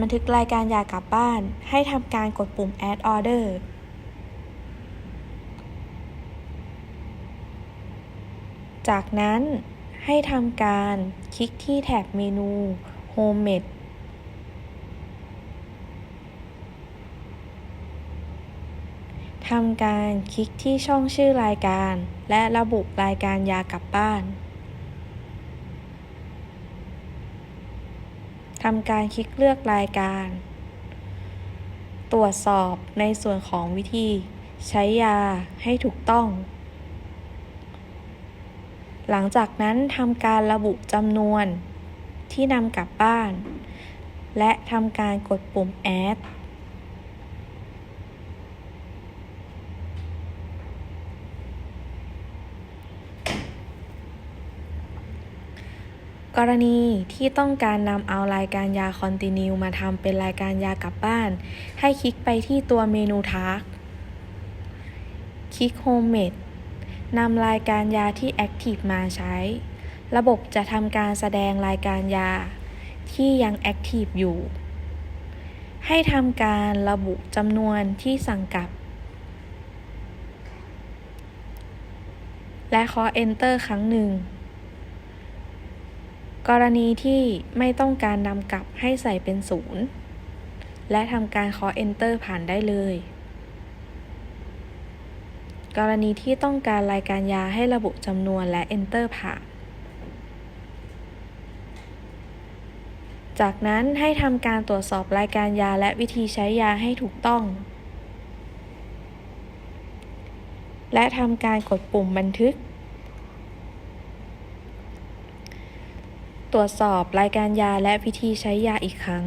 บันทึกรายการยากลับบ้าน ให้ทำการกดปุ่ม add order จากนั้นให้ทำการคลิกที่แถบเมนู Home Made ทำการคลิกที่ช่องชื่อรายการ และระบุรายการยากลับบ้าน ทำการคลิกเลือกรายการ ตรวจสอบในส่วนของวิธี ใช้ยาให้ถูกต้อง หลังจากนั้นทำการระบุจำนวนที่นำกลับบ้าน และทำการกดปุ่ม add กรณีที่ต้องการนำเอารายการยาคอนติเนียมาทำเป็นรายการยากลับบ้าน ให้คลิกไปที่ตัวเมนูทาร์กคลิก Home Made นำรายการยาที่ Active มาใช้ ระบบจะทำการแสดงรายการยาที่ยัง Active อยู่ ให้ทำการระบุจำนวนที่สั่งกลับ และเคาะ Enter ครั้งหนึ่ง กรณีที่ไม่ต้องการนำกลับให้ใส่เป็นศูนย์และทำการเคาะ Enter ผ่านได้เลย กรณีที่ต้องการรายการยาให้ระบุจำนวนและ Enter ผ่าน จากนั้นให้ทำการตรวจสอบรายการยาและวิธีใช้ยาให้ถูกต้อง และทำการกดปุ่มบันทึก ตรวจสอบรายการยาและวิธีใช้ยาอีกครั้ง